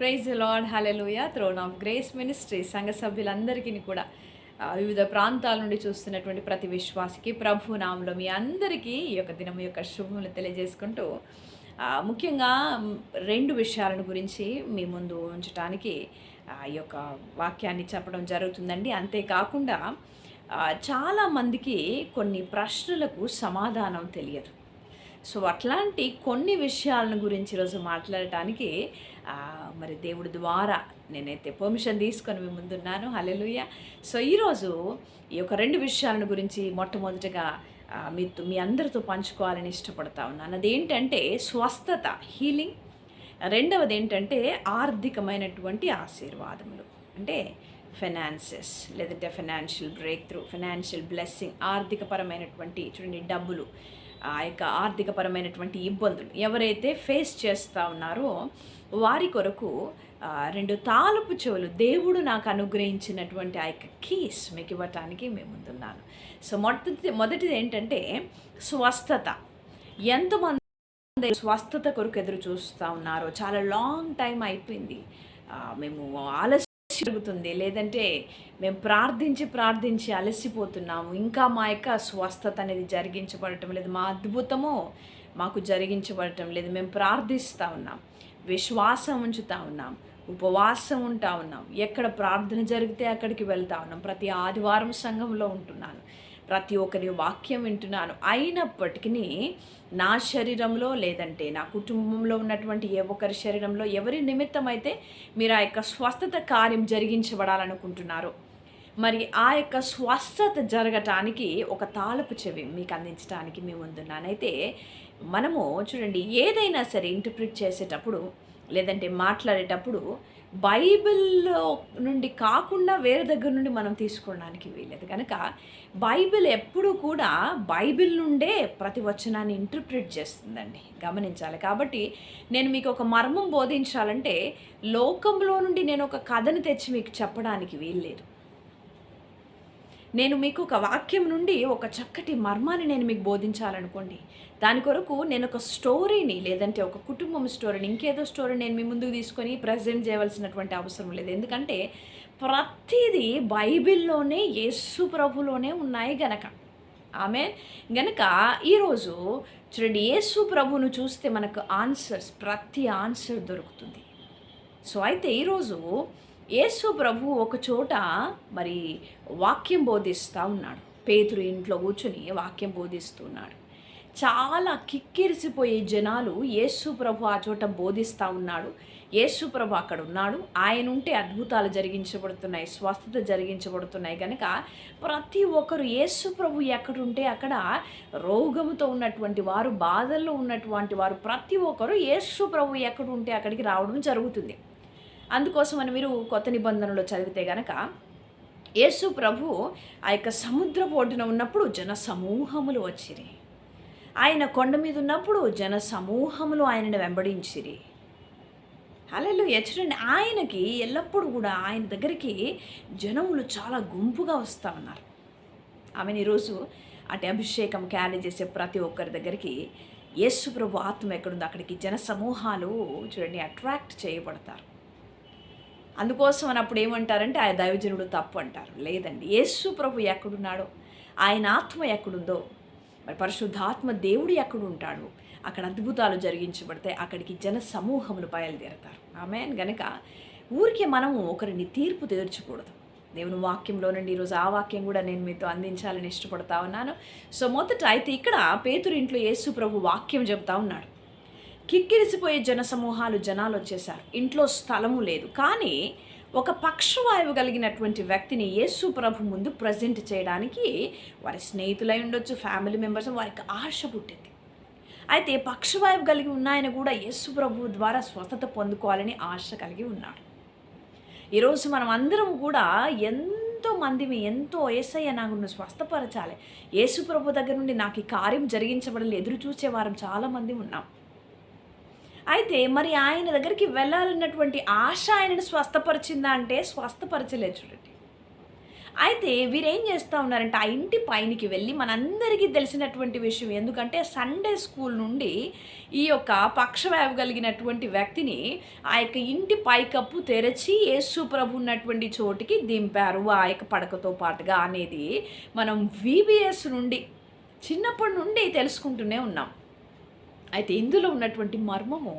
Praise Lord hallelujah throne of grace ministry సంఘ సభ్యులందరికీ కూడా వివిధ ప్రాంతాల నుండి చూస్తున్నటువంటి ప్రతి విశ్వాసికి ప్రభు నామంలో మీ అందరికీ ఈ యొక్క దినం యొక్క శుభములు తెలియజేసుకుంటూ ముఖ్యంగా రెండు విషయాలను గురించి మీ ముందు ఉంచడానికి ఈ యొక్క వాక్యాన్ని చెప్పడం జరుగుతుందండి. అంతేకాకుండా చాలామందికి కొన్ని ప్రశ్నలకు సమాధానం తెలియదు. సో అట్లాంటి కొన్ని విషయాలను గురించి ఈరోజు మాట్లాడటానికి మరి దేవుడి ద్వారా నేనైతే పర్మిషన్ తీసుకొని మీ ముందున్నాను. హలెలుయ సో ఈరోజు ఈ యొక్క రెండు విషయాలను గురించి మొట్టమొదటిగా మీ మీ అందరితో పంచుకోవాలని ఇష్టపడతా ఉన్నాను. అదేంటంటే స్వస్థత హీలింగ్ రెండవది ఏంటంటే ఆర్థికమైనటువంటి ఆశీర్వాదములు. అంటే ఫైనాన్సెస్ లేదంటే financial breakthrough financial blessing ఆర్థికపరమైనటువంటి చూడండి డబ్బులు. ఆ యొక్క ఆర్థికపరమైనటువంటి ఇబ్బందులు ఎవరైతే ఫేస్ చేస్తూ ఉన్నారో వారి కొరకు రెండు తాలపు చెవులు దేవుడు నాకు అనుగ్రహించినటువంటి ఆ యొక్క కీస్ మీకు ఇవ్వటానికి మేము ముందున్నాను. సో మొదటి మొదటిది ఏంటంటే స్వస్థత. ఎంతమంది స్వస్థత కొరకు ఎదురు చూస్తూ ఉన్నారో చాలా లాంగ్ టైం అయిపోయింది. మేము ఆలస్యం జరుగుతుంది లేదంటే మేము ప్రార్థించి ప్రార్థించి అలసిపోతున్నాము. ఇంకా మా యొక్క స్వస్థత అనేది జరిగించబడటం లేదు. మా అద్భుతము మాకు జరిగించబడటం లేదు. మేము ప్రార్థిస్తూ ఉన్నాం. విశ్వాసం ఉంచుతా ఉన్నాం. ఉపవాసం ఉంటా ఉన్నాం. ఎక్కడ ప్రార్థన జరిగితే అక్కడికి వెళ్తా ఉన్నాం. ప్రతి ఆదివారం సంఘంలో ఉంటున్నాను. ప్రతి ఒక్కరి వాక్యం వింటున్నాను. అయినప్పటికీ నా శరీరంలో లేదంటే నా కుటుంబంలో ఉన్నటువంటి ఏ ఒక్కరి శరీరంలో ఎవరి నిమిత్తం అయితే మీరు ఆ యొక్క స్వస్థత కార్యం జరిగించబడాలనుకుంటున్నారో మరి ఆ యొక్క స్వస్థత జరగటానికి ఒక తాళపు చెవి మీకు అందించడానికి మేము ముందున్నానైతే మనము చూడండి ఏదైనా సరే ఇంటర్ప్రిట్ చేసేటప్పుడు లేదంటే మాట్లాడేటప్పుడు బైబిల్లో నుండి కాకుండా వేరే దగ్గర నుండి మనం తీసుకోవడానికి వీలేదు కనుక బైబిల్ ఎప్పుడూ కూడా బైబిల్ నుండే ప్రతి వచనాన్ని ఇంటర్ప్రిట్ చేస్తుందండి. గమనించాలి. కాబట్టి నేను మీకు ఒక మర్మం బోధించాలంటే లోకంలో నుండి నేను ఒక కథను తెచ్చి మీకు చెప్పడానికి వీల్లేదు. నేను మీకు ఒక వాక్యం నుండి ఒక చక్కటి మర్మాన్ని నేను మీకు బోధించాలనుకోండి. దాని కొరకు నేను ఒక స్టోరీని లేదంటే ఒక కుటుంబం స్టోరీని ఇంకేదో స్టోరీ నేను మీ ముందుకు తీసుకొని ప్రజెంట్ చేయవలసినటువంటి అవసరం లేదు. ఎందుకంటే ప్రతిదీ బైబిల్లోనే యేసు ప్రభులోనే ఉన్నాయి గనక. ఆమె గనక ఈరోజు చూడండి యేసు ప్రభును చూస్తే మనకు ఆన్సర్స్ ప్రతి ఆన్సర్ దొరుకుతుంది. సో అయితే ఈరోజు యేసు ప్రభు ఒక చోట మరి వాక్యం బోధిస్తూ ఉన్నాడు. పేతురు ఇంట్లో కూర్చుని వాక్యం బోధిస్తున్నాడు. చాలా కిక్కిరిసిపోయే జనాలు యేసు ప్రభు ఆ చోట బోధిస్తూ ఉన్నాడు. యేసు ప్రభు అక్కడ ఉన్నాడు. ఆయన ఉంటే అద్భుతాలు జరిగించబడుతున్నాయి స్వస్థత జరిగించబడుతున్నాయి. కనుక ప్రతి ఒక్కరు యేసు ప్రభు ఎక్కడుంటే అక్కడ రోగముతో ఉన్నటువంటి వారు బాధల్లో ఉన్నటువంటి వారు ప్రతి ఒక్కరు యేసు ప్రభు ఎక్కడుంటే అక్కడికి రావడం జరుగుతుంది. అందుకోసమని మీరు కొత్త నిబంధనలో చదివితే గనక యేసు ప్రభు ఆ యొక్క సముద్ర ఒడ్డున ఉన్నప్పుడు జన సమూహములు వచ్చిరి. ఆయన కొండ మీద ఉన్నప్పుడు జన సమూహములు ఆయనను వెంబడించిరి. అలలు చూడండి ఆయనకి ఎల్లప్పుడూ కూడా ఆయన దగ్గరికి జనములు చాలా గుంపుగా వస్తూ ఉన్నారు. ఆమెను ఈరోజు అటు అభిషేకం క్యారీ చేసే ప్రతి ఒక్కరి దగ్గరికి యేసు ప్రభు ఆత్మ ఎక్కడుందో అక్కడికి జన సమూహాలు చూడండి అట్రాక్ట్ చేయబడతారు. అందుకోసం అన్నప్పుడు ఏమంటారంటే ఆ దైవజనుడు తప్పు అంటారు. లేదండి. యేసు ప్రభు ఎక్కడున్నాడో ఆయన ఆత్మ ఎక్కడుందో మరి పరిశుద్ధాత్మ దేవుడు ఎక్కడ ఉంటాడు అక్కడ అద్భుతాలు జరిగించబడితే అక్కడికి జన సమూహములు బయలుదేరతారు. ఆమె గనక ఊరికే మనము ఒకరిని తీర్పు తీర్చకూడదు. దేవుని వాక్యంలో నుండి ఈరోజు ఆ వాక్యం కూడా నేను మీతో అందించాలని ఇష్టపడతా ఉన్నాను. సో మొదట అయితే ఇక్కడ పేతురింట్లో యేసు ప్రభు వాక్యం చెబుతా ఉన్నాడు. కిక్కిరిసిపోయే జనసమూహాలు జనాలు వచ్చేసారు ఇంట్లో స్థలము లేదు. కానీ ఒక పక్షవాయువు కలిగినటువంటి వ్యక్తిని యేసు ప్రభు ముందు ప్రజెంట్ చేయడానికి వారి స్నేహితులై ఉండొచ్చు ఫ్యామిలీ మెంబర్స్ వారికి ఆశ పుట్టింది. అయితే పక్షవాయువు కలిగి ఉన్న ఆయన కూడా యేసు ప్రభు ద్వారా స్వస్థత పొందుకోవాలని ఆశ కలిగి ఉన్నాడు. ఈరోజు మనం అందరం కూడా ఎంతో మందిని ఎంతో ఏసయ్య నాకు స్వస్థపరచాలి. యేసు ప్రభు దగ్గర నుండి నాకు ఈ కార్యం జరిగించబడలేదు ఎదురు చూసే వారం చాలామంది ఉన్నాం. అయితే మరి ఆయన దగ్గరికి వెళ్ళాలన్నటువంటి ఆశ ఆయనను స్వస్థపరిచిందా అంటే స్వస్థపరచలేదు చూడండి. అయితే వీరేం చేస్తూ ఉన్నారంటే ఆ ఇంటి పైనకి వెళ్ళి మనందరికీ తెలిసినటువంటి విషయం ఎందుకంటే సండే స్కూల్ నుండి ఈ యొక్క పక్షవాయు కలిగినటువంటి వ్యక్తిని ఆ యొక్క ఇంటి పైకప్పు తెరచి యేసు ప్రభు ఉన్నటువంటి చోటికి దింపారు. ఆ యొక్క పడకతో పాటుగా అనేది మనం విబిఎస్ నుండి చిన్నప్పటి నుండి తెలుసుకుంటూనే ఉన్నాం. అయితే ఇందులో ఉన్నటువంటి మర్మము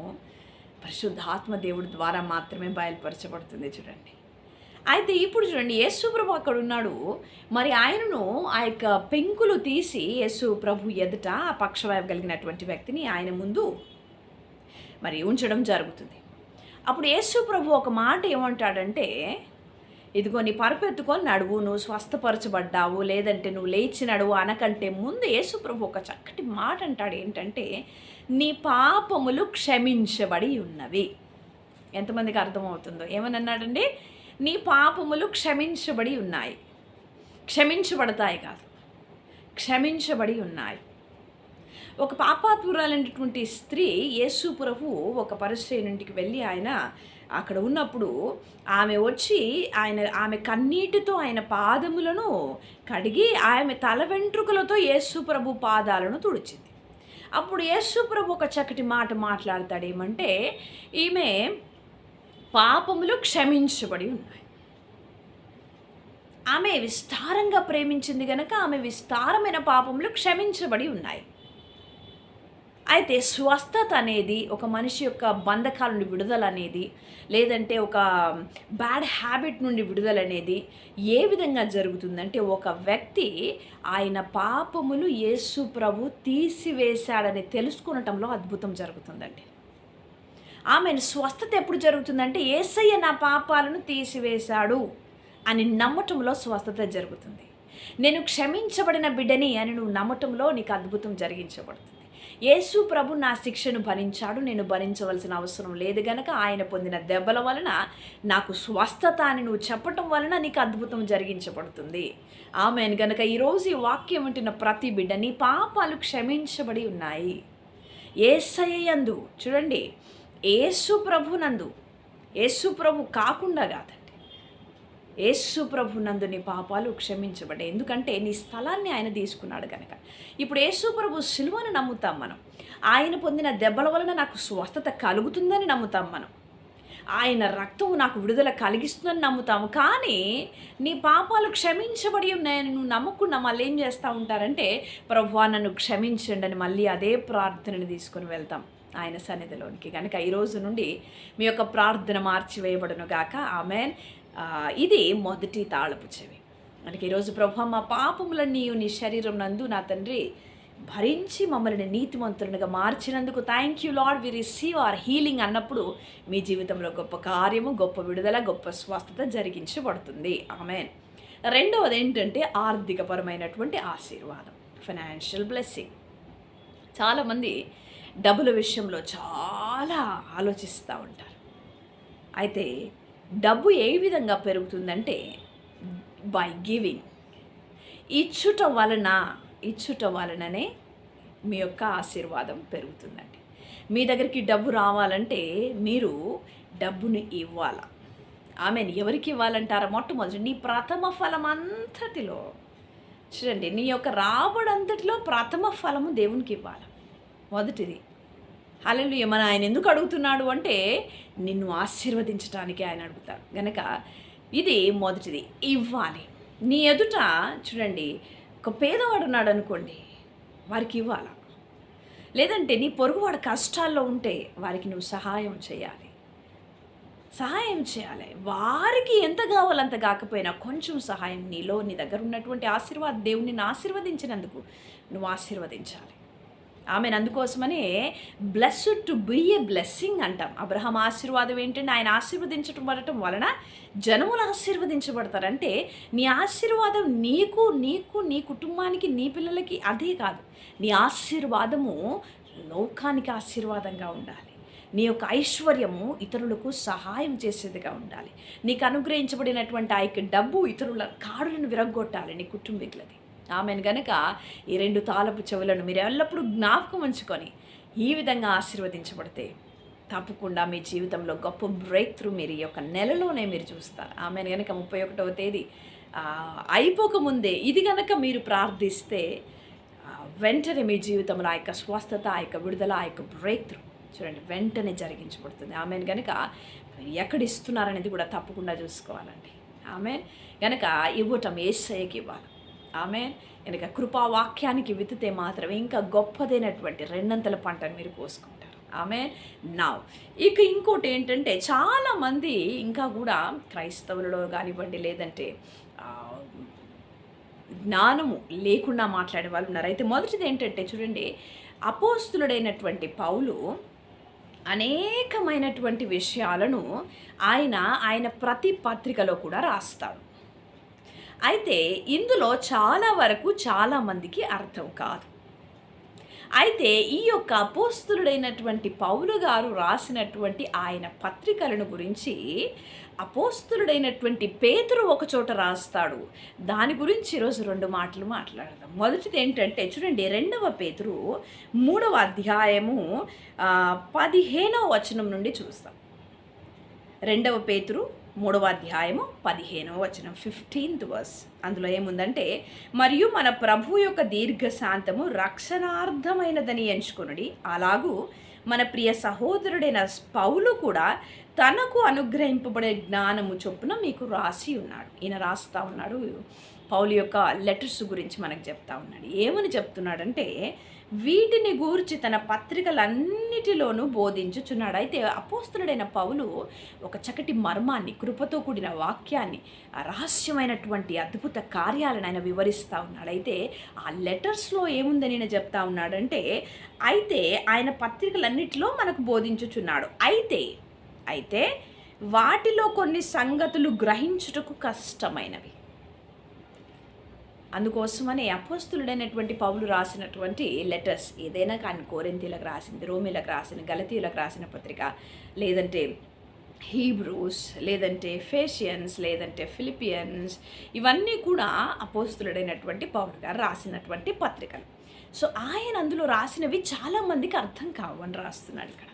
పరిశుద్ధాత్మ దేవుడి ద్వారా మాత్రమే బయలుపరచబడుతుంది చూడండి. అయితే ఇప్పుడు చూడండి యేసు ప్రభు అక్కడ ఉన్నాడు. మరి ఆయనను ఆ యొక్క పెంకులు తీసి యేసు ప్రభు ఎదుట ఆ పక్షవాయు కలిగినటువంటి వ్యక్తిని ఆయన ముందు మరి ఉంచడం జరుగుతుంది. అప్పుడు యేసు ప్రభు ఒక మాట ఏమంటాడంటే ఇదిగో నీ పరుపెత్తుకొని నడువు నువ్వు స్వస్థపరచబడ్డావు లేదంటే నువ్వు లేచి నడువు అనకంటే ముందు యేసుప్రభు ఒక చక్కటి మాట అంటాడు. ఏంటంటే నీ పాపములు క్షమించబడి ఉన్నవి. ఎంతమందికి అర్థమవుతుందో? ఏమని అన్నాడండి నీ పాపములు క్షమించబడి ఉన్నాయి. క్షమించబడతాయి కాదు. క్షమించబడి ఉన్నాయి. ఒక పాపాత్మురాలైనటువంటి స్త్రీ యేసు ప్రభు ఒక నుండికి వెళ్ళి ఆయన అక్కడ ఉన్నప్పుడు ఆమె వచ్చి ఆయన ఆమె కన్నీటితో ఆయన పాదములను కడిగి ఆమె తల వెంట్రుకలతో యేసుప్రభు పాదాలను తుడిచింది. అప్పుడు యేసుప్రభు ఒక చక్కటి మాట మాట్లాడతాడు ఏమంటే ఈమె పాపములు క్షమించబడి ఉన్నాయి. ఆమె విస్తారంగా ప్రేమించింది గనక ఆమె విస్తారమైన పాపములు క్షమించబడి ఉన్నాయి. అయితే స్వస్థత అనేది ఒక మనిషి యొక్క బంధకాల నుండి విడుదల అనేది లేదంటే ఒక బ్యాడ్ హ్యాబిట్ నుండి విడుదల అనేది ఏ విధంగా జరుగుతుందంటే ఒక వ్యక్తి ఆయన పాపములు యేసు ప్రభు తీసివేశాడని తెలుసుకునటంలో అద్భుతం జరుగుతుందండి. ఆమె స్వస్థత ఎప్పుడు జరుగుతుందంటే ఏసయ్య నా పాపాలను తీసివేశాడు అని నమ్మటంలో స్వస్థత జరుగుతుంది. నేను క్షమించబడిన బిడ్డని అని నువ్వు నమ్మటంలో నీకు అద్భుతం జరిగించబడుతుంది. యేసు ప్రభు నా శిక్షను భరించాడు నేను భరించవలసిన అవసరం లేదు గనక ఆయన పొందిన దెబ్బల వలన నాకు స్వస్థత అని నువ్వు చెప్పటం వలన నీకు అద్భుతం జరిగించబడుతుంది. ఆమె గనక ఈరోజు ఈ వాక్యం వింటున్న ప్రతి బిడ్డ నీ పాపాలు క్షమించబడి ఉన్నాయి. ఏసయ్యందు చూడండి యేసు ప్రభునందు యేసు ప్రభు కాకుండా కాదు యేసు ప్రభు నందు నీ పాపాలు క్షమించబడ్డాయి. ఎందుకంటే నీ స్థలాన్ని ఆయన తీసుకున్నాడు కనుక ఇప్పుడు యేసు ప్రభు సిలువను నమ్ముతాం మనం. ఆయన పొందిన దెబ్బల వలన నాకు స్వస్థత కలుగుతుందని నమ్ముతాం మనం. ఆయన రక్తం నాకు విడుదల కలిగిస్తుందని నమ్ముతాము. కానీ నీ పాపాలు క్షమించబడి ఉన్నాయని నువ్వు నమ్మకుండా మళ్ళీ ఏం చేస్తూ ఉంటారంటే ప్రభు నన్ను క్షమించండి అని మళ్ళీ అదే ప్రార్థనని తీసుకొని వెళ్తాం ఆయన సన్నిధిలోనికి. కనుక ఈరోజు నుండి మీ యొక్క ప్రార్థన మార్చివేయబడును గాక ఆమెన్. ఇది మొదటి తాళపు చెవి. మనకి ఈరోజు ప్రభు మా పాపములన్నీ నీ శరీరం నందు నా తండ్రి భరించి మమ్మల్ని నీతిమంతులుగా మార్చినందుకు thank you Lord we receive our healing అన్నప్పుడు మీ జీవితంలో గొప్ప కార్యము గొప్ప విడుదల గొప్ప స్వస్థత జరిగించబడుతుంది. ఆమెన్ రెండవది ఏంటంటే ఆర్థికపరమైనటువంటి ఆశీర్వాదం ఫైనాన్షియల్ బ్లెస్సింగ్ చాలామంది డబ్బుల విషయంలో చాలా ఆలోచిస్తూ ఉంటారు. అయితే డబ్బు ఏ విధంగా పెరుగుతుందంటే బై గివింగ్ ఇచ్చుట వలన ఇచ్చుట వలననే మీ యొక్క ఆశీర్వాదం పెరుగుతుందండి. మీ దగ్గరికి డబ్బు రావాలంటే మీరు డబ్బును ఇవ్వాల? ఆమె ఎవరికి ఇవ్వాలంటారా? మొట్టమొదటి నీ ప్రథమ ఫలం అంతటిలో. చూడండి నీ యొక్క రాబడంతటిలో ప్రథమ ఫలము దేవునికి ఇవ్వాలి. మొదటిది హలలు మన ఆయన ఎందుకు అడుగుతున్నాడు అంటే నిన్ను ఆశీర్వదించడానికి ఆయన అడుగుతారు గనక ఇది మొదటిది. ఇవ్వాలి. నీ ఎదుట చూడండి ఒక పేదవాడు ఉన్నాడు అనుకోండి వారికి ఇవ్వాల. లేదంటే నీ పొరుగువాడు కష్టాల్లో ఉంటే వారికి నువ్వు సహాయం చేయాలి. సహాయం చేయాలి. వారికి ఎంత కావాలంత కాకపోయినా కొంచెం సహాయం నీలో నీ దగ్గర ఉన్నటువంటి ఆశీర్వాద దేవుని ఆశీర్వదించినందుకు నువ్వు ఆశీర్వదించాలి. ఆమెను అందుకోసమనే blessed to be a blessing అంటాం. అబ్రహం ఆశీర్వాదం ఏంటంటే ఆయన ఆశీర్వదించడం పడటం వలన జనములు ఆశీర్వదించబడతారంటే నీ ఆశీర్వాదం నీకు నీకు నీ కుటుంబానికి నీ పిల్లలకి అదే కాదు. నీ ఆశీర్వాదము లోకానికి ఆశీర్వాదంగా ఉండాలి. నీ యొక్క ఐశ్వర్యము ఇతరులకు సహాయం చేసేదిగా ఉండాలి. నీకు అనుగ్రహించబడినటువంటి ఆ యొక్క డబ్బు ఇతరుల కాడులను విరగొట్టాలి నీ కుటుంబీకులది. ఆమెను గనక ఈ రెండు తాలపు చెవులను మీరు ఎల్లప్పుడూ జ్ఞాపకం ఉంచుకొని ఈ విధంగా ఆశీర్వదించబడితే తప్పకుండా మీ జీవితంలో గొప్ప బ్రేక్ త్రూ మీరు ఈ యొక్క నెలలోనే మీరు చూస్తారు. ఆమెను కనుక ముప్పై ఒకటవ తేదీ అయిపోకముందే ఇది కనుక మీరు ప్రార్థిస్తే వెంటనే మీ జీవితంలో ఆ యొక్క స్వస్థత ఆ యొక్క విడుదల ఆ యొక్క బ్రేక్ త్రూ చూడండి వెంటనే జరిగించబడుతుంది. ఆమెను కనుక మీరు ఎక్కడ ఇస్తున్నారనేది కూడా తప్పకుండా చూసుకోవాలండి. ఆమె కనుక ఇవ్వటం ఏసయ్యకి ఇవ్వాలి. ఆమె కనుక కృపావాక్యానికి విత్తితే మాత్రమే ఇంకా గొప్పదైనటువంటి రెండంతల పంటను మీరు కోసుకుంటారు. ఆమె నా ఇక ఇంకోటి ఏంటంటే చాలామంది ఇంకా కూడా క్రైస్తవులలో కానివ్వండి లేదంటే జ్ఞానము లేకుండా మాట్లాడే వాళ్ళు ఉన్నారు. అయితే మొదటిది ఏంటంటే చూడండి అపోస్తులుడైనటువంటి పౌలు అనేకమైనటువంటి విషయాలను ఆయన ఆయన ప్రతి పత్రికలో కూడా రాస్తాడు. అయితే ఇందులో చాలా వరకు చాలామందికి అర్థం కాదు. అయితే ఈ యొక్క అపోస్తులుడైనటువంటి పౌలు గారు రాసినటువంటి ఆయన పత్రికలను గురించి అపోస్తులుడైనటువంటి పేతురు ఒక చోట రాస్తాడు. దాని గురించి ఈరోజు రెండు మాటలు మాట్లాడదాం. మొదటిది ఏంటంటే చూడండి రెండవ పేతురు మూడవ అధ్యాయము పదిహేనవ వచనం నుండి చూస్తాం. రెండవ పేతురు మూడవ అధ్యాయము పదిహేనవ వచనం ఫిఫ్టీన్త్ వర్స్ అందులో ఏముందంటే మరియు మన ప్రభు యొక్క దీర్ఘశాంతము రక్షణార్థమైనదని ఎంచుకొనుడి. అలాగూ మన ప్రియ సహోదరుడైన పౌలు కూడా తనకు అనుగ్రహింపబడే జ్ఞానము చొప్పున మీకు రాసి ఉన్నాడు. ఈయన రాస్తా ఉన్నాడు. పౌలు యొక్క లెటర్స్ గురించి మనకు చెప్తా ఉన్నాడు. ఏమని చెప్తున్నాడంటే వీటిని గూర్చి తన పత్రికలన్నిటిలోనూ బోధించుచున్నాడు. అయితే అపోస్తులుడైన పౌలు ఒక చక్కటి మర్మాన్ని కృపతో కూడిన వాక్యాన్ని రహస్యమైనటువంటి అద్భుత కార్యాలను ఆయన వివరిస్తూ ఉన్నాడు. అయితే ఆ లెటర్స్లో ఏముందని నేను చెప్తా ఉన్నాడంటే అయితే ఆయన పత్రికలన్నిటిలో మనకు బోధించుచున్నాడు. అయితే అయితే వాటిలో కొన్ని సంగతులు గ్రహించుటకు కష్టమైనవి. అందుకోసమని అపోస్తులుడైనటువంటి పౌలు రాసినటువంటి లెటర్స్ ఏదైనా కానీ కోరింతీలకు రాసింది రోమిలకు రాసిన గలతీలకు రాసిన పత్రిక లేదంటే హీబ్రూస్ లేదంటే ఫేషియన్స్ లేదంటే ఫిలిపియన్స్ ఇవన్నీ కూడా అపోస్తులుడైనటువంటి పౌలు గారు రాసినటువంటి పత్రికలు. సో ఆయన అందులో రాసినవి చాలామందికి అర్థం కావని రాస్తున్నాడు ఇక్కడ.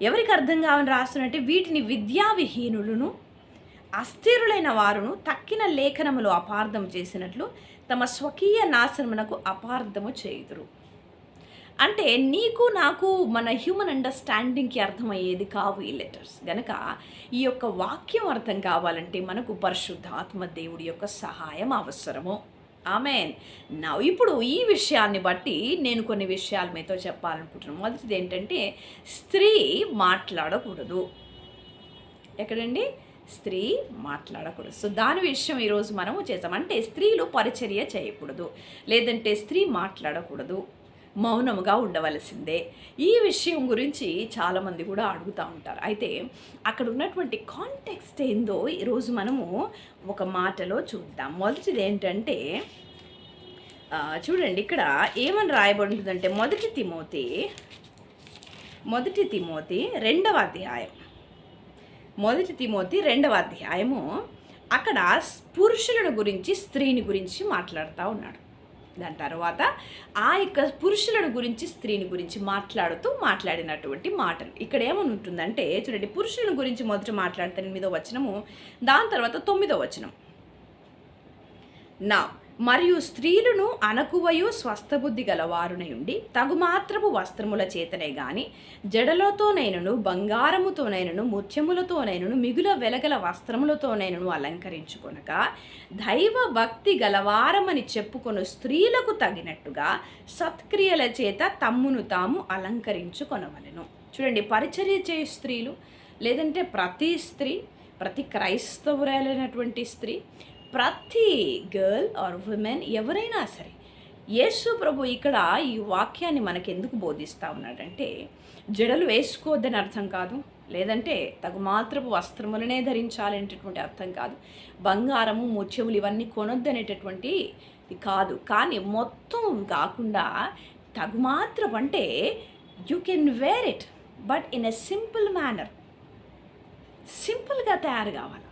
ఎవరికి అర్థం కావని రాస్తున్నట్టే వీటిని విద్యా విహీనులను అస్థిరులైన వారును తక్కిన లేఖనములు అపార్థం చేసినట్లు తమ స్వకీయ నాశనమునకు అపార్థము చేయుదురు. అంటే నీకు నాకు మన హ్యూమన్ అండర్స్టాండింగ్కి అర్థమయ్యేది కావు ఈ లెటర్స్ గనక ఈ యొక్క వాక్యం అర్థం కావాలంటే మనకు పరిశుద్ధాత్మ దేవుడి యొక్క సహాయం అవసరము. ఆమెన్. నా ఇప్పుడు ఈ విషయాన్ని బట్టి నేను కొన్ని విషయాలు మీతో చెప్పాలనుకుంటున్నాను. మొదటిది ఏంటంటే స్త్రీ మాట్లాడకూడదు. ఎక్కడండి? స్త్రీ మాట్లాడకూడదు. సో దాని విషయం ఈరోజు మనము చేసాం అంటే స్త్రీలు పరిచర్య చేయకూడదు. లేదంటే స్త్రీ మాట్లాడకూడదు. మౌనముగా ఉండవలసిందే. ఈ విషయం గురించి చాలామంది కూడా అడుగుతూ ఉంటారు. అయితే అక్కడ ఉన్నటువంటి కాంటెక్స్ట్ ఏందో ఈరోజు మనము ఒక మాటలో చూద్దాం. మొదటిది ఏంటంటే చూడండి ఇక్కడ ఏమని రాయబడి ఉంటుందంటే మొదటి తిమోతి మొదటి తిమోతి రెండవ అధ్యాయం. మొదటి తిమోతి రెండవ అధ్యాయము. అక్కడ పురుషులను గురించి స్త్రీని గురించి మాట్లాడుతూ ఉన్నాడు. దాని తర్వాత ఆ యొక్క పురుషులను గురించి స్త్రీని గురించి మాట్లాడుతూ మాట్లాడినటువంటి మాటలు. ఇక్కడ ఏమని ఉంటుందంటే చూడండి పురుషులను గురించి మొదట మాట్లాడితే ఎనిమిదో వచనము దాని తర్వాత తొమ్మిదో వచనం. నా మరియు స్త్రీలను అనకువయు స్వస్థబుద్ధి గలవారునై ఉండి తగుమాత్రపు వస్త్రముల చేతనే గాని జడలతోనైనను బంగారముతోనైనను ముత్యములతోనైనను మిగుల వెలగల వస్త్రములతోనైనను అలంకరించుకొనక దైవ భక్తి గలవారమని చెప్పుకొను స్త్రీలకు తగినట్టుగా సత్క్రియల చేత తమ్మును తాము అలంకరించుకొనవలెను. చూడండి పరిచర్య చేయ స్త్రీలు లేదంటే ప్రతి స్త్రీ ప్రతి క్రైస్తవురాలైనటువంటి స్త్రీ ప్రతి గర్ల్ ఆర్ ఉమెన్ ఎవరైనా సరే యేసు ప్రభు ఇక్కడ ఈ వాక్యాన్ని మనకెందుకు బోధిస్తూ ఉన్నాడంటే జడలు వేసుకోవద్దని అర్థం కాదు లేదంటే తగు మాత్రపు వస్త్రములనే ధరించాలనేటటువంటి అర్థం కాదు బంగారము ముత్యములు ఇవన్నీ కొనొద్దనేటటువంటి కాదు. కానీ మొత్తం కాకుండా తగు మాత్రం అంటే you can wear it but in a simple manner. సింపుల్గా తయారు కావాలి.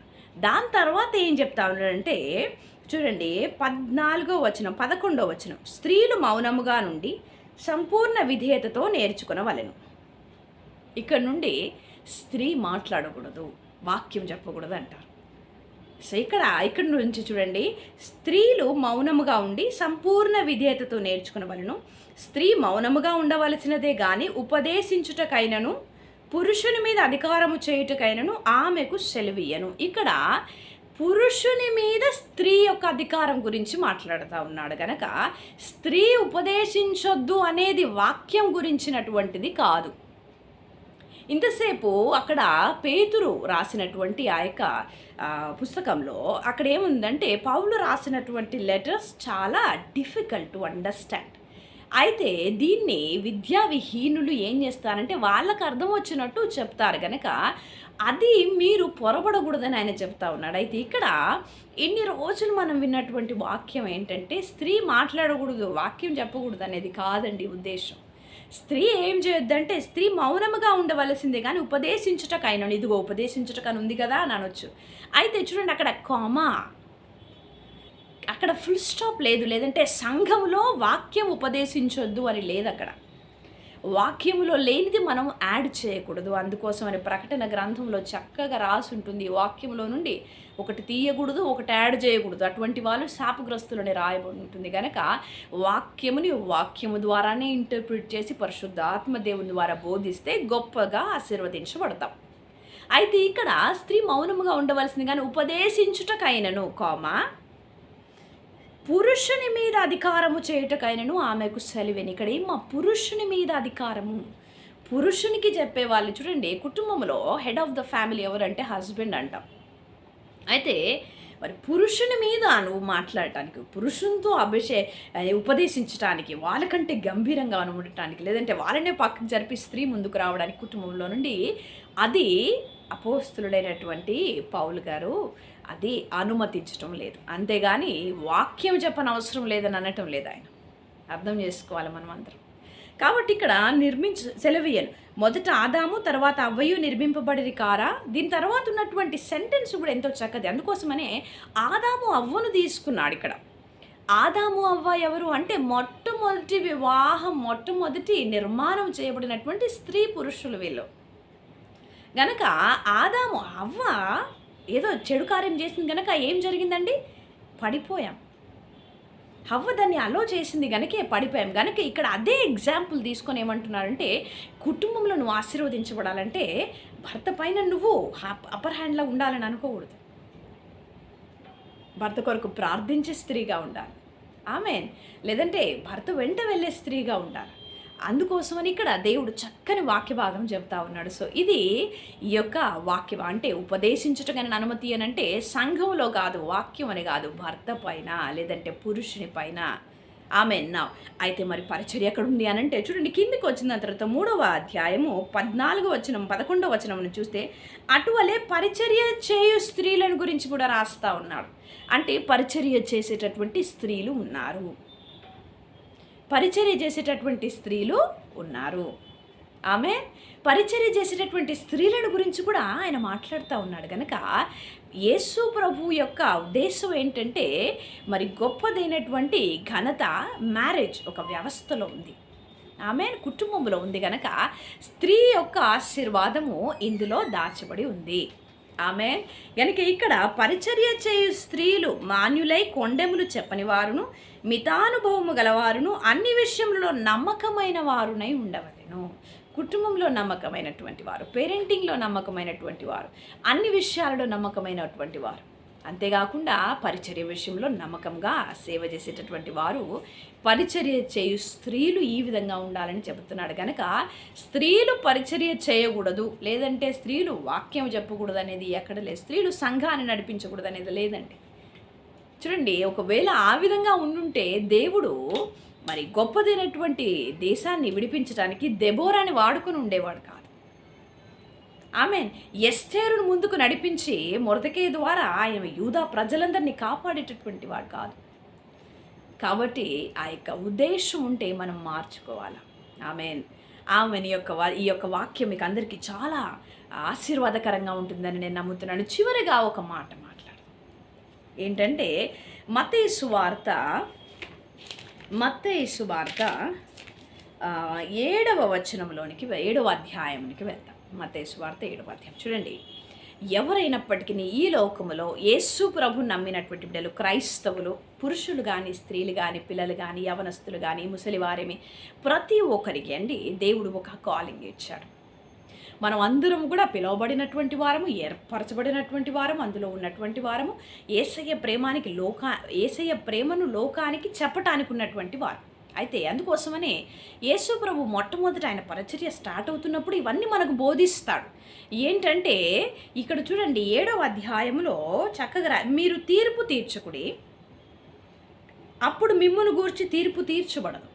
దాని తర్వాత ఏం చెప్తా ఉన్నాడంటే చూడండి పద్నాలుగో వచనం పదకొండో వచనం. స్త్రీలు మౌనముగా నుండి సంపూర్ణ విధేయతతో నేర్చుకునవలెను. ఇక్కడ నుండి స్త్రీ మాట్లాడకూడదు వాక్యం చెప్పకూడదు అంటారు. సో ఇక్కడ ఇక్కడ నుంచి చూడండి స్త్రీలు మౌనముగా ఉండి సంపూర్ణ విధేయతతో నేర్చుకునవలను. స్త్రీ మౌనముగా ఉండవలసినదే కానీ ఉపదేశించుటకైనను పురుషుని మీద అధికారము చేయుటకైనను ఆమెకు సెలవియ్యను. ఇక్కడ పురుషుని మీద స్త్రీ యొక్క అధికారం గురించి మాట్లాడుతూ ఉన్నాడు కనుక స్త్రీ ఉపదేశించొద్దు అనేది వాక్యం గురించినటువంటిది కాదు. ఇంతసేపు అక్కడ పేతురు రాసినటువంటి ఆ యొక్క పుస్తకంలో అక్కడ ఏముందంటే పౌలు రాసినటువంటి లెటర్స్ చాలా డిఫికల్ట్ టు అండర్స్టాండ్. అయితే దీన్ని విద్యా విహీనులు ఏం చేస్తారంటే వాళ్ళకు అర్థం వచ్చినట్టు చెప్తారు కనుక అది మీరు పొరబడకూడదని ఆయన చెప్తా ఉన్నాడు. అయితే ఇక్కడ ఇన్ని రోజులు మనం విన్నటువంటి వాక్యం ఏంటంటే స్త్రీ మాట్లాడకూడదు వాక్యం చెప్పకూడదు అనేది కాదండి ఉద్దేశం. స్త్రీ ఏం చేయొద్దంటే స్త్రీ మౌనముగా ఉండవలసిందే కానీ ఉపదేశించుటకు ఉపదేశించుటకైనా ఇదిగో ఉపదేశించుటకు అని ఉంది కదా అని అనొచ్చు. అయితే చూడండి అక్కడ కామా అక్కడ ఫుల్ స్టాప్ లేదు. లేదంటే సంఘంలో వాక్యం ఉపదేశించొద్దు అని లేదు అక్కడ. వాక్యములో లేనిది మనం యాడ్ చేయకూడదు. అందుకోసం అని ప్రకటన గ్రంథంలో చక్కగా రాసి ఉంటుంది వాక్యంలో నుండి ఒకటి తీయకూడదు ఒకటి యాడ్ చేయకూడదు. అటువంటి వాళ్ళు శాపగ్రస్తులని రాయబడి ఉంటుంది కనుక వాక్యముని వాక్యము ద్వారానే ఇంటర్ప్రిట్ చేసి పరిశుద్ధ ఆత్మదేవుని ద్వారా బోధిస్తే గొప్పగా ఆశీర్వదించబడతాం. అయితే ఇక్కడ స్త్రీ మౌనముగా ఉండవలసింది కానీ ఉపదేశించుటకైనను కామా? పురుషుని మీద అధికారము చేయుటకైనను ఆమెకు సెలివెని. ఇక్కడ ఏం మా పురుషుని మీద అధికారము? పురుషునికి చెప్పేవాళ్ళు చూడండి కుటుంబంలో హెడ్ ఆఫ్ ద ఫ్యామిలీ ఎవరంటే హస్బెండ్ అంటాం. అయితే మరి పురుషుని మీద నువ్వు మాట్లాడటానికి పురుషునితో అభిషే ఉపదేశించడానికి వాళ్ళకంటే గంభీరంగా ఉండటానికి లేదంటే వాళ్ళనే పక్కకు జరిపి స్త్రీ ముందుకు రావడానికి కుటుంబంలో నుండి అది అపోస్తులుడైనటువంటి పౌలు గారు అది అనుమతించటం లేదు. అంతేగాని వాక్యం చెప్పని అవసరం లేదని అనటం లేదు ఆయన. అర్థం చేసుకోవాలి మనం అందరం కాబట్టి ఇక్కడ నిర్మించ సెలవీయను మొదట ఆదాము తర్వాత అవ్వయు నిర్మింపబడిరి కారా? దీని తర్వాత ఉన్నటువంటి సెంటెన్స్ కూడా ఎంతో చక్కది. అందుకోసమనే ఆదాము అవ్వను తీసుకున్నాడు ఇక్కడ. ఆదాము అవ్వ ఎవరు అంటే మొట్టమొదటి వివాహం మొట్టమొదటి నిర్మాణం చేయబడినటువంటి స్త్రీ పురుషులు వీళ్ళు. గనక ఆదాము అవ్వ ఏదో చెడు కార్యం చేసింది కనుక ఏం జరిగిందండి? పడిపోయాం. హవ్వ దాన్ని అలో చేసింది గనకే పడిపోయాం. గనక ఇక్కడ అదే ఎగ్జాంపుల్ తీసుకొని ఏమంటున్నారంటే కుటుంబంలో నువ్వు ఆశీర్వదించబడాలంటే భర్త పైన నువ్వు అప్పర్ హ్యాండ్లో ఉండాలని అనుకోకూడదు. భర్త కొరకు ప్రార్థించే స్త్రీగా ఉండాలి. ఆమె లేదంటే భర్త వెంట వెళ్ళే స్త్రీగా ఉండాలి. అందుకోసమని ఇక్కడ దేవుడు చక్కని వాక్య భాగం చెప్తా ఉన్నాడు. సో ఇది ఈ యొక్క వాక్యం అంటే ఉపదేశించుటకని అనుమతి అని అంటే సంఘంలో కాదు వాక్యం అని కాదు భర్త పైన లేదంటే పురుషుని పైన. ఆమె నా అయితే మరి పరిచర్య ఎక్కడ ఉంది అని అంటే చూడండి కిందికి వచ్చిన తర్వాత మూడవ అధ్యాయము పద్నాలుగు వచనం పదకొండవ వచనం చూస్తే అటువలే పరిచర్య చేయు స్త్రీలను గురించి కూడా రాస్తా ఉన్నాడు. అంటే పరిచర్య చేసేటటువంటి స్త్రీలు ఉన్నారు. పరిచర్య చేసేటటువంటి స్త్రీలు ఉన్నారు. ఆమె పరిచర్య చేసేటటువంటి స్త్రీలను గురించి కూడా ఆయన మాట్లాడుతూ ఉన్నాడు. కనుక యేసు ప్రభు యొక్క ఉద్దేశం ఏంటంటే మరి గొప్పదైనటువంటి ఘనత మ్యారేజ్ ఒక వ్యవస్థలో ఉంది. ఆమె కుటుంబంలో ఉంది. కనుక స్త్రీ యొక్క ఆశీర్వాదము ఇందులో దాచబడి ఉంది. ఆమె కనుక ఇక్కడ పరిచర్య చేయు స్త్రీలు మాన్యులై కొండెములు చెప్పని వారును మితానుభవము గలవారును అన్ని విషయంలో నమ్మకమైన వారునై ఉండవలను. కుటుంబంలో నమ్మకమైనటువంటి వారు పేరెంటింగ్లో నమ్మకమైనటువంటి వారు అన్ని విషయాలలో నమ్మకమైనటువంటి వారు. అంతేకాకుండా పరిచర్య విషయంలో నమ్మకంగా సేవ చేసేటటువంటి వారు పరిచర్య చేయు స్త్రీలు ఈ విధంగా ఉండాలని చెబుతున్నాడు కనుక స్త్రీలు పరిచర్య చేయకూడదు. లేదంటే స్త్రీలు వాక్యం చెప్పకూడదు అనేది ఎక్కడ లేదు. స్త్రీలు సంఘాన్ని నడిపించకూడదు అనేది లేదండి. చూడండి ఒకవేళ ఆ విధంగా ఉండుంటే దేవుడు మరి గొప్పదైనటువంటి దేశాన్ని విడిపించడానికి దెబోరాని వాడుకొని ఉండేవాడు కాదు. ఆమె ఎస్తేరును ముందుకు నడిపించి మొరతకే ద్వారా ఆయన యూదా ప్రజలందరినీ కాపాడేటటువంటి వాడు కాదు. కాబట్టి ఆ యొక్క ఉద్దేశం ఉంటే మనం మార్చుకోవాలి. ఆమె ఆమెని. యొక్క వా- ఈ యొక్క వాక్యం మీకు అందరికీ చాలా ఆశీర్వాదకరంగా ఉంటుందని నేను నమ్ముతున్నాను. చివరిగా ఒక మాట మాట్లాడు ఏంటంటే మతేసు వార్త మత్తేసు వార్త ఏడవ వచనంలోనికి ఏడవ అధ్యాయంకి వెళ్తాం. మతేసు వార్త ఏడవ అధ్యాయం. చూడండి. ఎవరైనప్పటికీ ఈ లోకములో యేసు ప్రభు నమ్మినటువంటి బిడ్డలు క్రైస్తవులు పురుషులు కానీ స్త్రీలు కానీ పిల్లలు కానీ యవనస్తులు కానీ ముసలివారేమి ప్రతి ఒక్కరికి అండి దేవుడు ఒక కాలింగ్ ఇచ్చాడు. మనం అందరం కూడా పిలువబడినటువంటి వారము ఏర్పరచబడినటువంటి వారము అందులో ఉన్నటువంటి వారము ఏసయ్య ప్రేమానికి లోకా ఏసయ్య ప్రేమను లోకానికి చెప్పటానికి ఉన్నటువంటి వారు. అయితే అందుకోసమనే యేసు ప్రభు మొట్టమొదట ఆయన పరిచర్య స్టార్ట్ అవుతున్నప్పుడు ఇవన్నీ మనకు బోధిస్తాడు. ఏంటంటే ఇక్కడ చూడండి ఏడవ అధ్యాయంలో చక్కగా మీరు తీర్పు తీర్చుకుడి. అప్పుడు మిమ్మును గూర్చి తీర్పు తీర్చబడదు.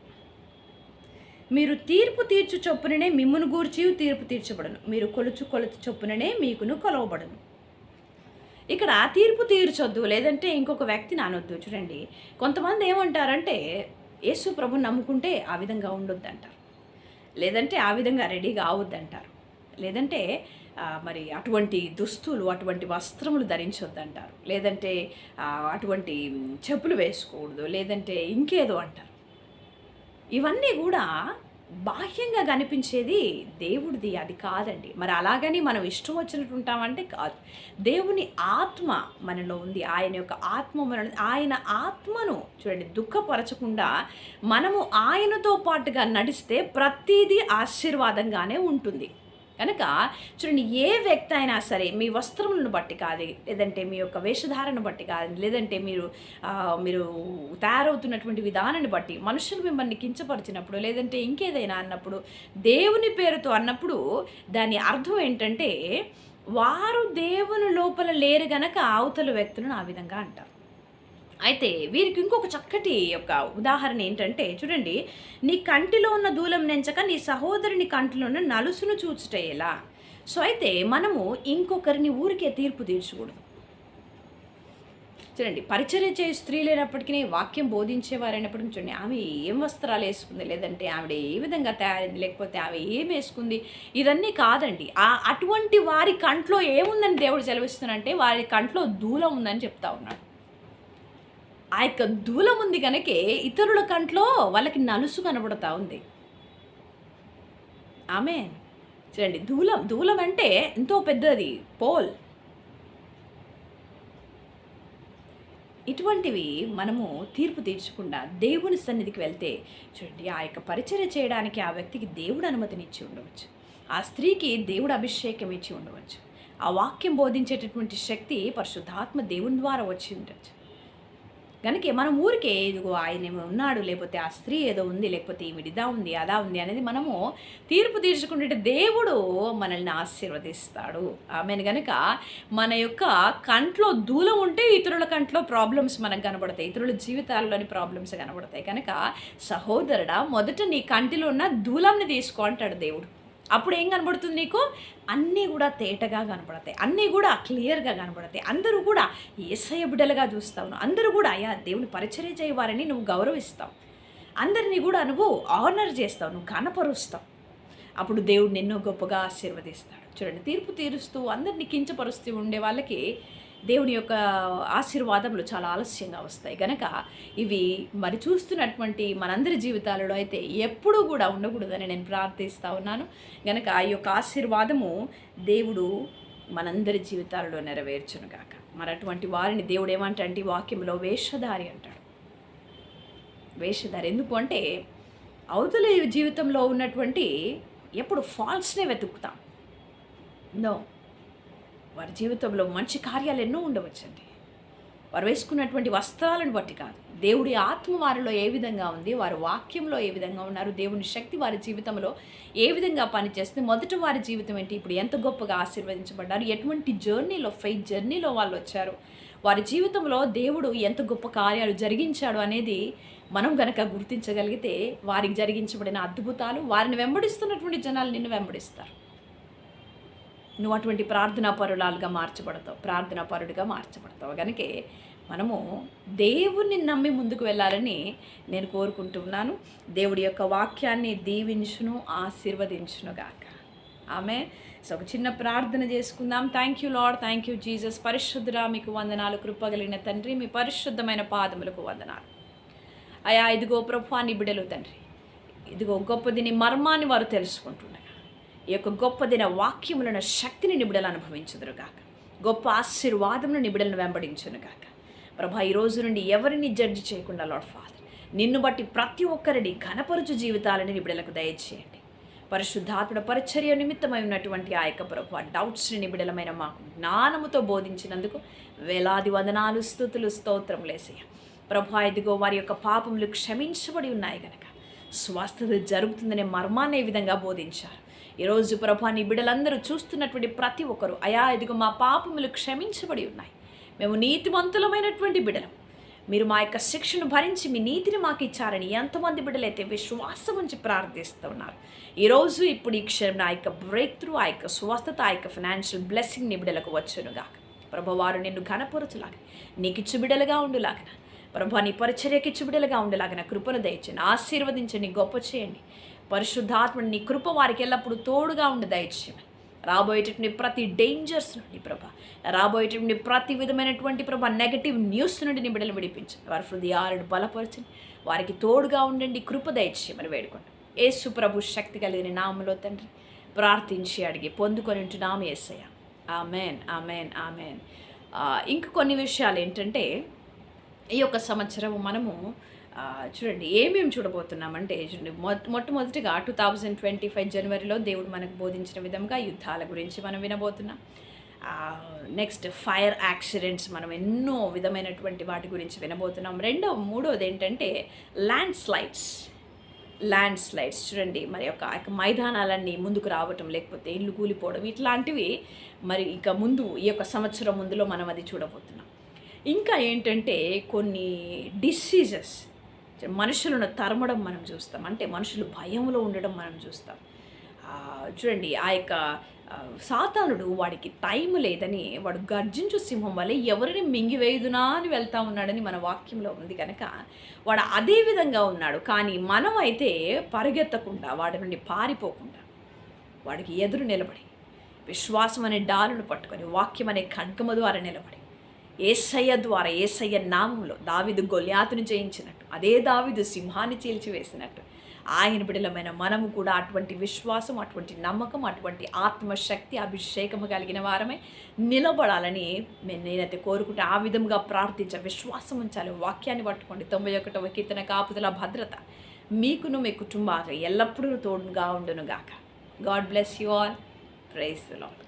మీరు తీర్పు తీర్చు చొప్పుననే మిమ్మును గూర్చి తీర్పు తీర్చబడను. మీరు కొలుచు కొలుచు చొప్పుననే మీకును కొలవబడను. ఇక్కడ తీర్పు తీర్చొద్దు లేదంటే ఇంకొక వ్యక్తిని అనొద్దు చూడండి కొంతమంది ఏమంటారంటే యేసు ప్రభు నమ్ముకుంటే ఆ విధంగా ఉండొద్దు అంటారు లేదంటే ఆ విధంగా రెడీగా అవద్దు అంటారు లేదంటే మరి అటువంటి దుస్తులు అటువంటి వస్త్రములు ధరించొద్దు అంటారు లేదంటే అటువంటి చెప్పులు వేసుకోకూడదు. లేదంటే ఇంకేదో అంటారు. ఇవన్నీ కూడా బాహ్యంగా కనిపించేది దేవుడిది అది కాదండి. మరి అలాగని మనం ఇష్టం వచ్చినట్టు ఉంటామంటే కాదు. దేవుని ఆత్మ మనలో ఉంది. ఆయన యొక్క ఆత్మ మన ఆయన ఆత్మను చూడండి దుఃఖపరచకుండా మనము ఆయనతో పాటుగా నడిస్తే ప్రతిదీ ఆశీర్వాదంగానే ఉంటుంది. కనుక చూడండి ఏ వ్యక్తి అయినా సరే మీ వస్త్రములను బట్టి కాదు లేదంటే మీ యొక్క వేషధారను బట్టి కాదు లేదంటే మీరు మీరు తయారవుతున్నటువంటి విధానాన్ని బట్టి మనుషులు మిమ్మల్ని కించపరిచినప్పుడు లేదంటే ఇంకేదైనా అన్నప్పుడు దేవుని పేరుతో అన్నప్పుడు దాని అర్థం ఏంటంటే వారు దేవుని లోపల లేరు గనక అవతల వ్యక్తులను ఆ విధంగా అంటారు. అయితే వీరికి ఇంకొక చక్కటి యొక్క ఉదాహరణ ఏంటంటే చూడండి నీ కంటిలో ఉన్న దూలం నెంచక నీ సహోదరుని కంటిలో ఉన్న నలుసును చూచుట ఎలా? సో అయితే మనము ఇంకొకరిని ఊరికే తీర్పు తీర్చకూడదు. చూడండి పరిచర్య స్త్రీ లేనప్పటికీ వాక్యం బోధించేవారైనప్పటికీ చూడండి ఆమె ఏం వస్త్రాలు వేసుకుంది? లేదంటే ఆవిడ ఏ విధంగా తయారైంది? లేకపోతే ఆమె ఏం వేసుకుంది? ఇదన్నీ కాదండి. ఆ అటువంటి వారి కంట్లో ఏముందని దేవుడు సెలవిస్తున్నంటే వారి కంట్లో దూలం ఉందని చెప్తా ఉన్నాడు. ఆ యొక్క దూలం ఉంది కనుకే ఇతరుల కంట్లో వాళ్ళకి నలుసు కనబడతా ఉంది. ఆమె చూడండి దూలం దూలం అంటే ఎంతో పెద్దది పోల్. ఇటువంటివి మనము తీర్పు తీర్చకుండా దేవుని సన్నిధికి వెళ్తే చూడండి ఆ యొక్క పరిచర్య చేయడానికి ఆ వ్యక్తికి దేవుడు అనుమతినిచ్చి ఉండవచ్చు. ఆ స్త్రీకి దేవుడు అభిషేకం ఇచ్చి ఉండవచ్చు. ఆ వాక్యం బోధించేటటువంటి శక్తి పరిశుద్ధాత్మ దేవుని ద్వారా వచ్చి ఉండవచ్చు కనుక మనం ఊరికే ఇదిగో ఆయన ఉన్నాడు లేకపోతే ఆ స్త్రీ ఏదో ఉంది లేకపోతే ఈవిడ ఇదా ఉంది అదా ఉంది అనేది మనము తీర్పు తీర్చుకుంటే దేవుడు మనల్ని ఆశీర్వదిస్తాడు. ఆమె కనుక మన యొక్క కంట్లో దూలం ఉంటే ఇతరుల కంట్లో ప్రాబ్లమ్స్ మనకు కనబడతాయి. ఇతరుల జీవితాల్లోని ప్రాబ్లమ్స్ కనబడతాయి. కనుక సహోదరుడా మొదట నీ కంటిలో ఉన్న దూలంని తీసుకో అంటాడు దేవుడు. అప్పుడు ఏం కనబడుతుంది నీకు? అన్నీ కూడా తేటగా కనబడతాయి. అన్నీ కూడా క్లియర్గా కనబడతాయి. అందరూ కూడా ఏసయ బిడ్డలుగా చూస్తావు అందరూ కూడా అయ్యా దేవుని పరిచర్య చేయవారని నువ్వు గౌరవిస్తావు. అందరినీ కూడా నువ్వు ఆనర్ చేస్తావు. నువ్వు కనపరుస్తావు అప్పుడు దేవుడు ఎన్నో గొప్పగా ఆశీర్వదిస్తాడు. చూడండి తీర్పు తీరుస్తూ అందరినీ కించపరుస్తూ ఉండే వాళ్ళకి దేవుని యొక్క ఆశీర్వాదములు చాలా ఆలస్యంగా వస్తాయి. కనుక ఇవి మరి చూస్తున్నటువంటి మనందరి జీవితాలలో అయితే ఎప్పుడూ కూడా ఉండకూడదని నేను ప్రార్థిస్తూ ఉన్నాను. గనక ఈ యొక్క ఆశీర్వాదము దేవుడు మనందరి జీవితాలలో నెరవేర్చునుగాక మరి అటువంటి వారిని దేవుడు ఏమంటే వాక్యంలో వేషధారి అంటాడు. వేషధారి ఎందుకు అంటే అవతల జీవితంలో ఉన్నటువంటి ఎప్పుడు ఫాల్స్నే వెతుకుతాం. నో వారి జీవితంలో మంచి కార్యాలు ఎన్నో ఉండవచ్చండి. వారు వేసుకున్నటువంటి వస్త్రాలను బట్టి కాదు. దేవుడి ఆత్మ వారిలో ఏ విధంగా ఉంది వారి వాక్యంలో ఏ విధంగా ఉన్నారు దేవుని శక్తి వారి జీవితంలో ఏ విధంగా పనిచేస్తుంది మొదట వారి జీవితం ఏంటి ఇప్పుడు ఎంత గొప్పగా ఆశీర్వదించబడ్డారు ఎటువంటి జర్నీలో ఫెయిత్ జర్నీలో వాళ్ళు వచ్చారు వారి జీవితంలో దేవుడు ఎంత గొప్ప కార్యాలు జరిగించాడు అనేది మనం గనక గుర్తించగలిగితే వారికి జరిగించబడిన అద్భుతాలు వారిని వెంబడిస్తున్నటువంటి జనాలు నిన్ను వెంబడిస్తారు. నువ్వు అటువంటి ప్రార్థనా పరులాలుగా మార్చబడతావు ప్రార్థనా పరుడిగా మార్చబడతావు. కనుకే మనము దేవుణ్ణి నమ్మి ముందుకు వెళ్ళాలని నేను కోరుకుంటున్నాను దేవుడి యొక్క వాక్యాన్ని దీవించును ఆశీర్వదించును గాక ఆమె. సో ఒక చిన్న ప్రార్థన చేసుకుందాం. Thank you Lord thank you Jesus పరిశుద్ధురా మీకు వందనాలు. కృపగలిగిన తండ్రి మీ పరిశుద్ధమైన పాదములకు వందనాలు. అయా ఇదిగో ప్రభా బిడలు తండ్రి. ఇదిగో గొప్పదిని మర్మాన్ని వారు తెలుసుకుంటున్నారు. ఈ యొక్క గొప్పదైన వాక్యములను శక్తిని నిబిడలు అనుభవించుదురుగాక. గొప్ప ఆశీర్వాదమును నిబిడలను వెంబడించునుగాక. వెంబడించును ప్రభా ఈ రోజు నుండి ఎవరిని జడ్జి చేయకుండా లాడ్ ఫాదర్ నిన్ను బట్టి ప్రతి ఒక్కరిని ఘనపరుచు జీవితాలని నిబిడలకు దయచేయండి. పరిశుద్ధాత్ముడ పరిచర్య నిమిత్తమై ఉన్నటువంటి ఆ యొక్క ప్రభు డౌట్స్ని నిబిడలమైన మాకు జ్ఞానముతో బోధించినందుకు వేలాది వందనాలు స్థుతులు స్తోత్రం లేసయ్య ప్రభు ఇదిగో వారి యొక్క పాపములు క్షమించబడి ఉన్నాయి గనక. స్వస్థత జరుగుతుందనే మర్మాన్ని ఏ విధంగా బోధించారు? ఈరోజు ప్రభా నీ బిడ్డలందరూ చూస్తున్నటువంటి ప్రతి ఒక్కరు అయా ఇదిగో మా పాపములు క్షమించబడి ఉన్నాయి. మేము నీతివంతులమైనటువంటి బిడ్డలం. మీరు మా యొక్క శిక్షను భరించి మీ నీతిని మాకు ఇచ్చారని ఎంతమంది బిడ్డలైతే విశ్వాసం ఉంచి ప్రార్థిస్తున్నారు ఈరోజు ఇప్పుడు ఈ క్షణం ఆ యొక్క బ్రేక్ త్రూ ఆ యొక్క స్వస్థత ఆ యొక్క ఫినాన్షియల్ బ్లెస్సింగ్ నీ బిడ్డలకు వచ్చునుగాక. ప్రభువారు నిన్ను ఘనపరచులాగ నీకు బిడ్డలుగా ఉండులాగన. ప్రభు నీ పరిచర్యకి చుబిడలుగా బిడ్డలుగా కృపను దయచండి ఆశీర్వదించండి గొప్ప చేయండి. పరిశుద్ధాత్మని నీ కృప వారికి ఎల్లప్పుడూ తోడుగా ఉండి దయచేయమని. రాబోయేటటువంటి ప్రతి డేంజర్స్ నుండి ప్రభ రాబోయేటటువంటి ప్రతి విధమైనటువంటి ప్రభ నెగటివ్ న్యూస్ నుండి నీ బిడ్డలు విడిపించండి వారి హృదయాలను బలపరచండి. వారికి తోడుగా ఉండండి కృప దయచేయమని వేడుకోండి యేసు ప్రభు శక్తి కలిగిన నామలో తండ్రి ప్రార్థించి అడిగి పొందుకొని ఉంటున్నాం ఏసయ్య ఆమెన్ ఆమెన్ ఆమెన్. ఇంక కొన్ని విషయాలు ఏంటంటే ఈ యొక్క సంవత్సరం మనము చూడండి ఏమేమి చూడబోతున్నామంటే చూడండి మొట్టమొదటిగా టూ థౌజండ్ ట్వంటీ ఫైవ్ జనవరిలో దేవుడు మనకు బోధించిన విధంగా యుద్ధాల గురించి మనం వినబోతున్నాం. నెక్స్ట్ ఫైర్ యాక్సిడెంట్స్ మనం ఎన్నో విధమైనటువంటి వాటి గురించి వినబోతున్నాం. రెండో మూడోది ఏంటంటే ల్యాండ్ స్లైడ్స్ ల్యాండ్ స్లైడ్స్ చూడండి మరి యొక్క మైదానాలన్నీ ముందుకు రావటం లేకపోతే ఇల్లు కూలిపోవడం ఇట్లాంటివి మరి ఇక ముందు ఈ యొక్క సంవత్సరం ముందులో మనం అది చూడబోతున్నాం. ఇంకా ఏంటంటే కొన్ని డిసీజెస్. మనుషులను తరమడం మనం చూస్తాం. అంటే మనుషులు భయంలో ఉండడం మనం చూస్తాం. చూడండి ఆ యొక్క సాతానుడు వాడికి టైం లేదని వాడు గర్జించు సింహం వల్ల ఎవరిని మింగివేయుదునా అని వెళ్తా ఉన్నాడని మన వాక్యంలో ఉంది కనుక వాడు అదే విధంగా ఉన్నాడు. కానీ మనం అయితే పరిగెత్తకుండా వాడి నుండి పారిపోకుండా వాడికి ఎదురు నిలబడి విశ్వాసం అనే డాలును పట్టుకొని వాక్యం అనే ఖడ్గము ద్వారా నిలబడి ఏసయ్య ద్వారా ఏసయ్య నామంలో దావిదు గొల్యాతును జయించినట్టు అదే దావిదు సింహాన్ని చీల్చివేసినట్టు. ఆయన బిడలమైన మనము కూడా అటువంటి విశ్వాసం అటువంటి నమ్మకం అటువంటి ఆత్మశక్తి అభిషేకము కలిగిన వారమే నిలబడాలని మే- నేనైతే కోరుకుంటే. ఆ విధంగా ప్రార్థించ విశ్వాసం ఉంచాలి. వాక్యాన్ని పట్టుకోండి. తొంభై ఒకటవ కీర్తన కాపుదల భద్రత మీకును మీ కుటుంబాలు ఎల్లప్పుడూ తోడుగా ఉండును గాక God bless you all. Praise Lord